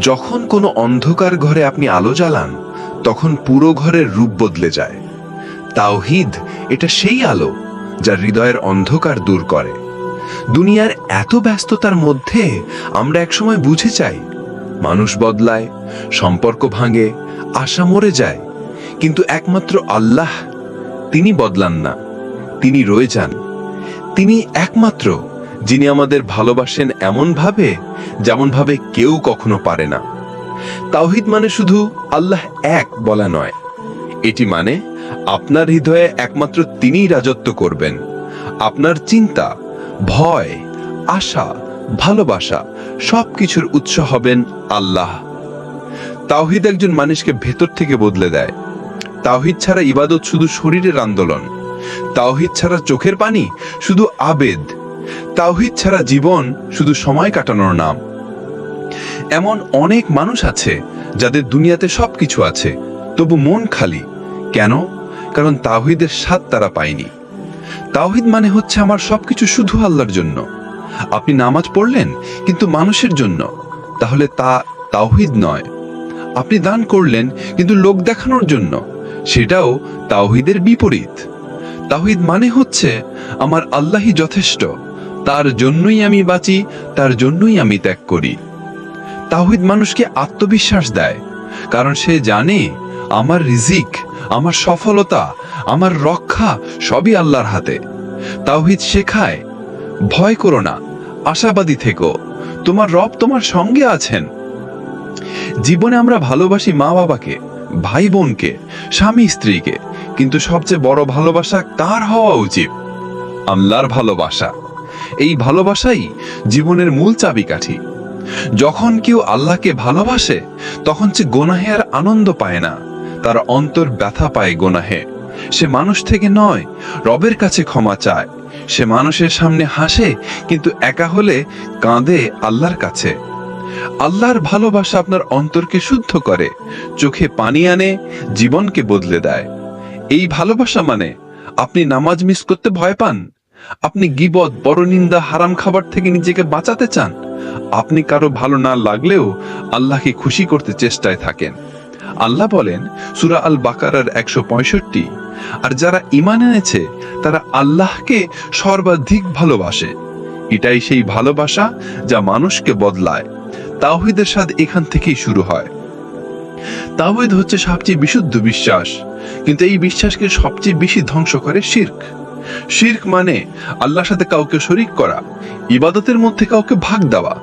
যখন কোনো অন্ধকার ঘরে আপনি আলো জ্বালান, তখন পুরো ঘরের রূপ বদলে যায়। তাওহিদ, এটা সেই আলো যা হৃদয়ের অন্ধকার দূর করে। দুনিয়ার এত ব্যস্ততার মধ্যে আমরা একসময় বুঝে চাই, মানুষ বদলায়, সম্পর্ক ভাঙে, আশা মরে যায়। কিন্তু একমাত্র আল্লাহ, তিনি বদলান না, তিনি রয়ে যান। তিনি একমাত্র যিনি আমাদের ভালোবাসেন এমনভাবে যেমনভাবে কেউ কখনো পারে না। তাওহিদ মানে শুধু আল্লাহ এক বলা নয়। এটি মানে আপনার হৃদয়ে একমাত্র তিনিই রাজত্ব করবেন। আপনার চিন্তা, ভয়, আশা, ভালোবাসা সবকিছুর উৎস হবেন আল্লাহ। তাওহিদ একজন মানুষকে ভেতর থেকে বদলে দেয়। তাওহিদ ছাড়া ইবাদত শুধু শরীরের আন্দোলন। তাওহিদ ছাড়া চোখের পানি শুধু আবেদ। তাওহিদ ছাড়া জীবন শুধু সময় কাটানোর নাম। এমন অনেক মানুষ আছে যাদের দুনিয়াতে সবকিছু আছে, তবু মন খালি। কেন? কারণ তাওহিদের স্বাদ তারা পায়নি। তাওহিদ মানে হচ্ছে আমার সবকিছু শুধু আল্লাহর জন্য। আপনি নামাজ পড়লেন, কিন্তু মানুষের জন্য। তাহলে তা তাওহিদ নয়। আপনি দান করলেন, কিন্তু লোক দেখানোর জন্য। সেটাও তাওহিদের বিপরীত। তাওহিদ মানে হচ্ছে, আমার আল্লাহই যথেষ্ট। তার জন্যই আমি বাঁচি, তার জন্যই আমি ত্যাগ করি। তাওহিদ মানুষকে আত্মবিশ্বাস দেয়, কারণ সে জানে আমার রিজিক, আমার সফলতা, আমার রক্ষা সবই আল্লাহর হাতে। তাওহিদ শেখায়, ভয় করো না, আশাবাদী থেকো, তোমার রব তোমার সঙ্গে আছেন। জীবনে আমরা ভালোবাসি মা বাবাকে ভাই বোনকে স্বামী স্ত্রীকে কিন্তু সবচেয়ে বড় ভালোবাসা কার হওয়া উচিত? আল্লাহর ভালোবাসা। এই ভালোবাসাই জীবনের মূল চাবিকাঠি। যখন কেউ আল্লাহকে ভালোবাসে, তখন সে গোনাহে আর আনন্দ পায় না। তার অন্তর ব্যথা পায় গোনাহে। সে মানুষ থেকে নয়, রবের কাছে ক্ষমা চায়। সে মানুষের সামনে হাসে, কিন্তু একা হলে কাঁদে আল্লাহর কাছে। আল্লাহর ভালোবাসা আপনার অন্তরকে শুদ্ধ করে, চোখে পানি আনে, জীবনকে বদলে দেয়। এই ভালোবাসা মানে আপনি নামাজ মিস করতে ভয় পান আপনি গিবদ বড় নিন্দা, হারাম খাবার থেকে নিজেকে বাঁচাতে চান? আপনি কারও ভালো না লাগলেও আল্লাহকে খুশি করতে চেষ্টায় থাকেন। আল্লাহ বলেন, সুরা আল বাকারার একশো পঁয়ষট্টি, আর যারা ইমান এনেছে, তারা আল্লাহকে সর্বাধিক ভালোবাসে। এটাই সেই ভালোবাসা যা মানুষকে বদলায়। তাওহিদের স্বাদ এখান থেকেই শুরু হয়। তাওহিদ হচ্ছে সবচেয়ে বিশুদ্ধ বিশ্বাস। কিন্তু এই বিশ্বাসকে সবচেয়ে বেশি ধ্বংস করে শির্ক। শির্ক মানে আল্লাহর সাথে কাউকে শরিক করা, ইবাদতের মধ্যে কাউকে ভাগ দেওয়া।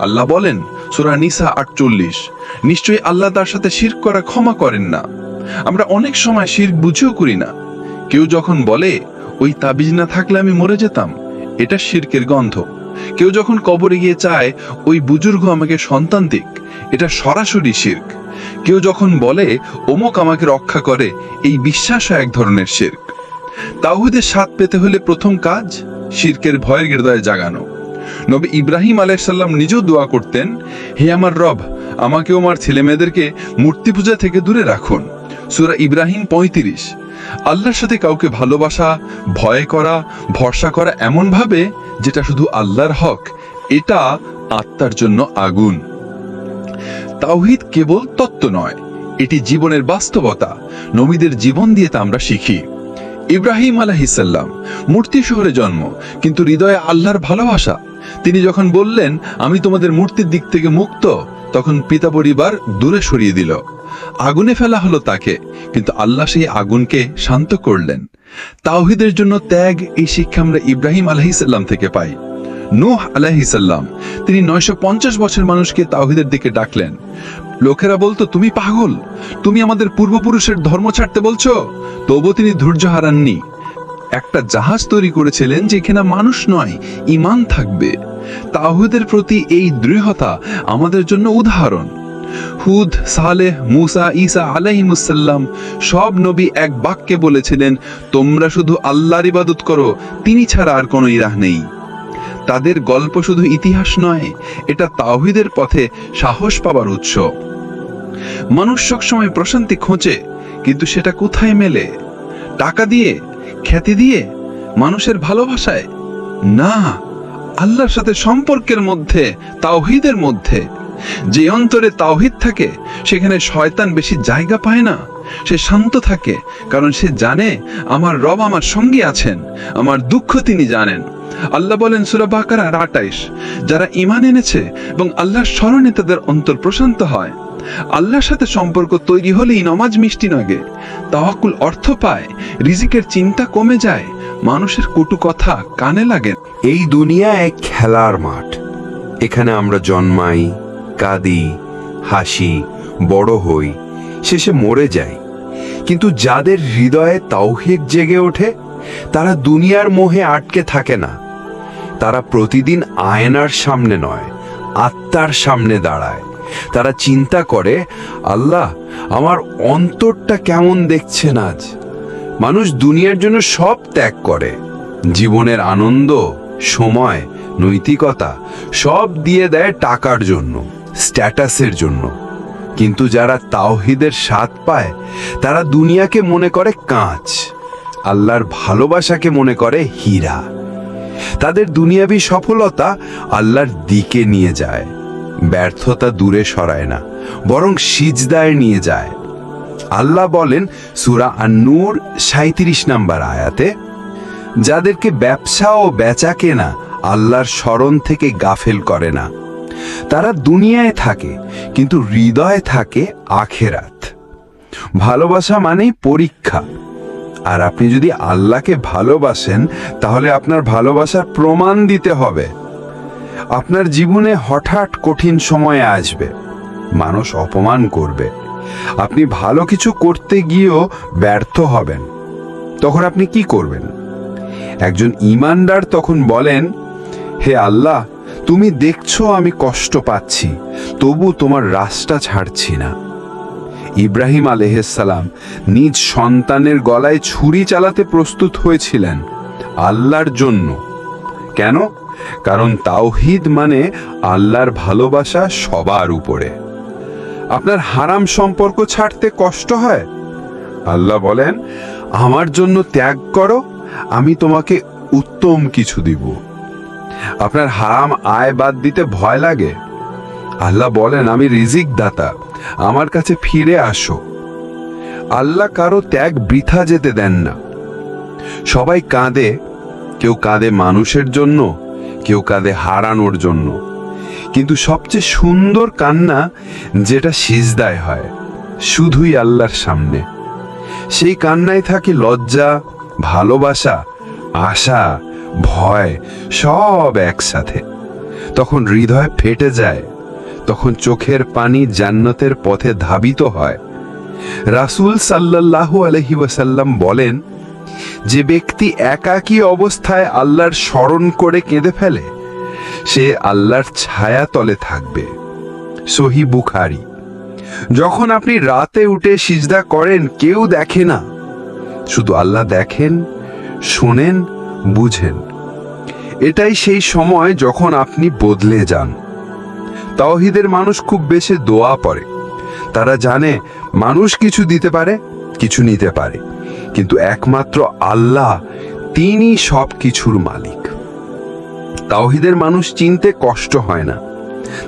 আল্লাহ বলেন, সুরা নিসা আটচল্লিশ, নিশ্চয়ই আল্লাহ তার সাথে শির্ক করা ক্ষমা করেন না। আমরা অনেক সময় শির্ক বুঝেও করি না। কেউ যখন বলে, ওই তাবিজ না থাকলে আমি মরে যেতাম এটা শির্কের গন্ধ। কেউ যখন কবরে গিয়ে চায়, ওই বুজুর্গ আমাকে সন্তান দিক এটা সরাসরি শির্ক। কেউ যখন বলে, অমুক আমাকে রক্ষা করে এই বিশ্বাসও এক ধরনের শির্ক। তাওহিদের স্বাদ পেতে হলে প্রথম কাজ শির্কের ভয়ের হৃদয়ে জাগানো। নবী ইব্রাহিম আলাইসাল্লাম নিজেও দোয়া করতেন, হে আমার রব আমাকে ও আমার ছেলে মেয়েদেরকে মূর্তি পূজা থেকে দূরে রাখুন। সুরা ইব্রাহিম পঁয়ত্রিশ। আল্লাহর সাথে কাউকে ভালোবাসা, ভয় করা, ভরসা করা এমন ভাবে যেটা শুধু আল্লাহর হক, এটা আত্মার জন্য আগুন। তাওহিদ কেবল তত্ত্ব নয়, এটি জীবনের বাস্তবতা। নবীদের জীবন দিয়ে তা আমরা শিখি। ইব্রাহিম আলাহিসাল্লাম মূর্তি শহরে জন্ম, কিন্তু হৃদয়ে আল্লাহর ভালোবাসা। তিনি যখন বললেন, আমি তোমাদের মূর্তির দিক থেকে মুক্ত, তখন পিতা পরিবার দূরে সরিয়ে দিল। আগুনে ফেলা হলো তাকে, কিন্তু আল্লাহ সেই আগুনকে শান্ত করলেন। তাওহিদের জন্য ত্যাগ এই শিক্ষা আমরা ইব্রাহিম আলহিসাল্লাম থেকে পাই। নূহ আলাইহিসাল্লাম তিনি নয়শো পঞ্চাশ বছর মানুষকে তাওহিদের দিকে ডাকলেন। লোকেরা বলতো, তুমি পাগল। তুমি আমাদের পূর্বপুরুষের ধর্ম ছাড়তে বলছো? তবু তিনি ধৈর্য হারাননি। একটা জাহাজ তৈরি করেছিলেন যেখানে মানুষ নয় ইমান থাকবে। তাহুদের প্রতি এই দৃঢ়তা আমাদের জন্য উদাহরণ। হুদ, সালেহ, মুসা, ঈসা আলাইহিমুসাল্লাম সব নবী এক বাক্যে বলেছিলেন, তোমরা শুধু আল্লাহর ইবাদত করো, তিনি ছাড়া আর কোনো ইরাহ নেই। তাদের গল্প শুধু ইতিহাস নয়, এটা তাওহিদের পথে সাহস পাবার উৎস। মানুষ সবসময় প্রশান্তি খোঁজে, কিন্তু সেটা কোথায় মেলে? টাকা দিয়ে, খ্যাতি দিয়ে, মানুষের ভালোবাসায়? না, আল্লাহর সাথে সম্পর্কের মধ্যে, তাওহিদের মধ্যে। যে অন্তরে তাওহিদ থাকে, সেখানে শয়তান বেশি জায়গা পায় না। সে শান্ত থাকে, কারণ সে জানে, আমার রব আমার সঙ্গে আছেন, আমার দুঃখ তিনি জানেন। আল্লাহ বলেন, সুরা বাকারার আটাইশ যারা ইমান এনেছে এবং আল্লাহর স্মরণে তাদের অন্তর প্রশান্ত হয়, আল্লাহর সাথে সম্পর্ক তৈরি হলেই নমাজ মিষ্টি নাগে, তাওয়াক্কুল অর্থ পায়, রিজিকের চিন্তা কমে যায়, মানুষের কটু কথা কানে লাগে এই দুনিয়া এক খেলার মাঠ, এখানে আমরা জন্মাই, কাঁদি, হাসি, বড় হই, শেষে মরে যাই, কিন্তু যাদের হৃদয়ে তাওহিদ জেগে ওঠে তারা দুনিয়ার মোহে আটকে থাকে না। তারা প্রতিদিন আয়নার সামনে নয়, আত্মার সামনে দাঁড়ায়। তারা চিন্তা করে, আল্লাহ, আমার অন্তরটা কেমন দেখছেন আজ? মানুষ দুনিয়ার জন্য সব ত্যাগ করে। জীবনের আনন্দ, সময়, নৈতিকতা সব দিয়ে দেয় টাকার জন্য, স্ট্যাটাসের জন্য। কিন্তু যারা তাওহিদের স্বাদ পায়, তারা দুনিয়াকে মনে করে কাঁচ। আল্লাহর ভালোবাসাকে মনে করে হীরা। তাদের দুনিয়াবি সফলতা আল্লাহর দিকে নিয়ে যায়। ব্যর্থতা দূরে সরায় না, বরং সিজদায় নিয়ে যায়। আল্লাহ বলেন সুরা আন্নুর সাঁত্রিশ নাম্বার আয়াতে, যাদেরকে ব্যবসা ও বেচা কেনা আল্লাহর স্মরণ থেকে গাফেল করে না। তারা দুনিয়ায় থাকে, কিন্তু হৃদয়ে থাকে আখেরাত। ভালোবাসা মানেই পরীক্ষা। আর আপনি যদি আল্লাহকে ভালোবাসেন, তাহলে আপনার ভালোবাসার প্রমাণ দিতে হবে। আপনার জীবনে হঠাৎ কঠিন সময় আসবে। মানুষ অপমান করবে। আপনি ভালো কিছু করতে গিয়েও ব্যর্থ হবেন। তখন আপনি কি করবেন? একজন ইমানদার তখন বলেন, হে আল্লাহ, তুমি দেখছ আমি কষ্ট পাচ্ছি, তবু তোমার রাস্তা ছাড়ছি না। ইব্রাহিম আলহাম নিজ সন্তানের গলায় ছুরি চালাতে প্রস্তুত হয়েছিলেন আল্লাহর জন্য। কেন? কারণ তাওহিদ মানে আল্লাহর ভালোবাসা সবার উপরে। আপনার হারাম সম্পর্ক ছাড়তে কষ্ট হয়? আল্লাহ বলেন, আমার জন্য ত্যাগ করো, আমি তোমাকে উত্তম কিছু দিব। আপনার হারাম আয় বাদ দিতে ভয় লাগে। আল্লাহ বলেন, আমি রিজিক দাতা আমার কাছে ফিরে আসো। আল্লাহ কারও ত্যাগ বৃথা যেতে দেন না। সবাই কাঁদে, কেউ কাঁদে মানুষের জন্য, কেউ কাঁদে হারানোর জন্য। কিন্তু সবচেয়ে সুন্দর কান্না যেটা সিজদায় হয়, শুধুই আল্লাহর সামনে। সেই কান্নায় থাকে লজ্জা, ভালোবাসা, আশা, ভয়, সব একসাথে। তখন হৃদয় ফেটে যায়। তখন চোখের পানি জান্নাতের পথে ধাবিত হয়। রাসূল সাল্লাল্লাহু আলহি ওয়াসাল্লাম বলেন, যে ব্যক্তি একাকী অবস্থায় আল্লাহর স্মরণ করে কেঁদে ফেলে, সে আল্লাহর ছায়া তলে থাকবে। সহি বুখারি। যখন আপনি রাতে উঠে সিজদা করেন, কেউ দেখে না। শুধু আল্লাহ দেখেন, শোনেন, বুঝেন। এটাই সেই সময় যখন আপনি বদলে যান। তাওহিদের মানুষ খুব বেশি দোয়া পড়ে। তারা জানে মানুষ কিছু দিতে পারে, কিছু নিতে পারে। কিন্তু একমাত্র আল্লাহ, তিনি সব কিছুর মালিক। তাওহিদের মানুষ চিনতে কষ্ট হয় না।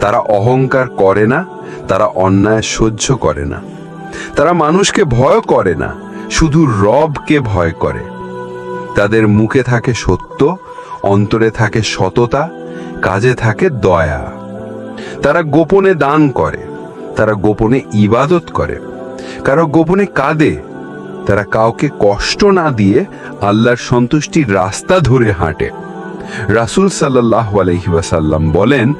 তারা অহংকার করে না, তারা অন্যায় সহ্য করে না। তারা মানুষকে ভয় করে না, শুধু রবকে ভয় করে। তাদের মুখে থাকে সত্য, অন্তরে থাকে সততা, কাজে থাকে দয়া। তারা গোপনে দান করে, তারা গোপনে ইবাদত করে। কারও গোপনে কাঁদে, তারা কাউকে কষ্ট না দিয়ে আল্লাহর সন্তুষ্টির রাস্তা ধরে হাঁটে। রাসূল সাল্লাহ আলহিবাসাল্লাম বলেন,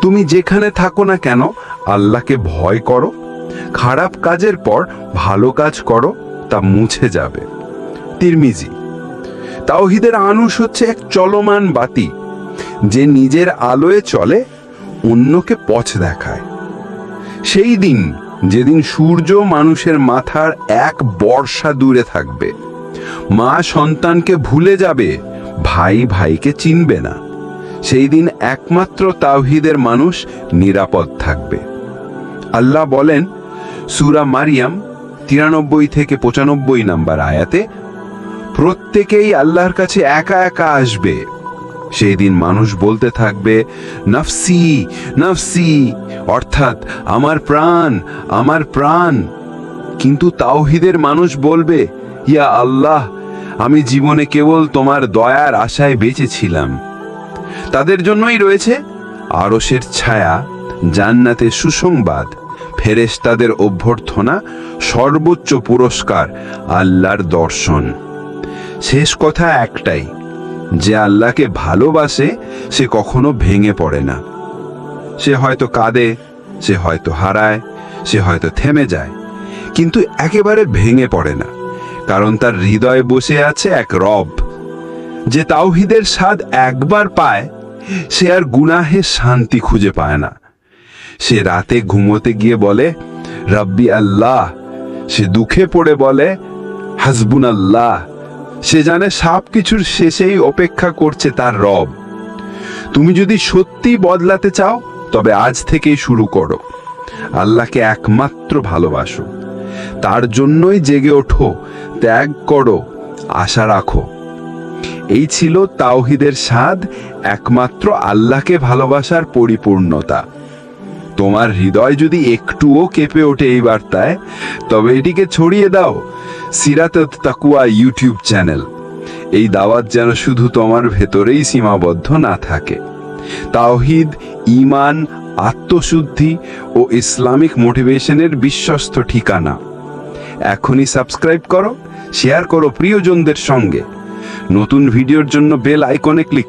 তুমি যেখানে থাকো না কেন, আল্লাহকে ভয় করো। খারাপ কাজের পর ভালো কাজ করো, তা মুছে যাবে। তিরমিজি, তাওহিদের আনুষ হচ্ছে এক চলমান বাতি। যে নিজের আলোয় চলে অন্যকে পথ দেখায়। সেই দিন, যেদিন সূর্য মানুষের মাথার এক বর্ষা দূরে থাকবে, মা সন্তানকে ভুলে যাবে, ভাই ভাইকে চিনবে না। সেই দিন একমাত্র তাওহিদের মানুষ নিরাপদ থাকবে। আল্লাহ বলেন, সুরা মারিয়াম তিরানব্বই থেকে পঁচানব্বই নাম্বার আয়াতে, প্রত্যেকেই আল্লাহর কাছে একা একা আসবে সেই দিন মানুষ বলতে থাকবে, নফসি নফসি, অর্থাৎ আমার প্রাণ আমার প্রাণ। কিন্তু তাওহিদের মানুষ বলবে, ইয়া আল্লাহ, আমি জীবনে কেবল তোমার দয়ার আশায় বেঁচেছিলাম তাদের জন্যই রয়েছে আরসের ছায়া, জান্নাতে সুসংবাদ, ফেরেশতাদের অভ্যর্থনা, সর্বোচ্চ পুরস্কার, আল্লাহর দর্শন। শেষ কথা একটাই যে আল্লাহকে ভালোবাসে, সে কখনো ভেঙে পড়ে না। সে হয়তো কাঁদে, সে হয়তো হারায়, সে হয়তো থেমে যায়, কিন্তু একেবারে ভেঙে পড়ে না, কারণ তার হৃদয়ে বসে আছে এক রব, যে তাওহিদের স্বাদ একবার পায়, সে আর গুনাহে শান্তি খুঁজে পায় না। সে রাতে ঘুমোতে গিয়ে বলে, রব্বি আল্লাহ। সে দুঃখে পড়ে বলে হাসবুন আল্লাহ সে জানে সব কিছুর শেষেই অপেক্ষা করছে তার রব। তুমি যদি সত্যি বদলাতে চাও, তবে আজ থেকেই শুরু করো। আল্লাহকে একমাত্র ভালোবাসো। তার জন্যই জেগে ওঠো, ত্যাগ করো, আশা রাখো। এই ছিল তাওহিদের স্বাদ, একমাত্র আল্লাহকে ভালোবাসার পরিপূর্ণতা। তোমার হৃদয় যদি একটুও কেঁপে ওঠে এই বার্তায়, তবে এটিকে ছড়িয়ে দাও, সিরাত তাকুয়া ইউটিউব চ্যানেল। এই দাওয়াত যেন শুধু তোমার ভেতরেই সীমাবদ্ধ না থাকে। তাওহিদ ইমান আত্মশুদ্ধি ও ইসলামিক মোটিভেশনের বিশ্বস্ত ঠিকানা। এখনই সাবস্ক্রাইব করো, শেয়ার করো প্রিয়জনদের সঙ্গে। নতুন ভিডিওর জন্য বেল আইকনে ক্লিক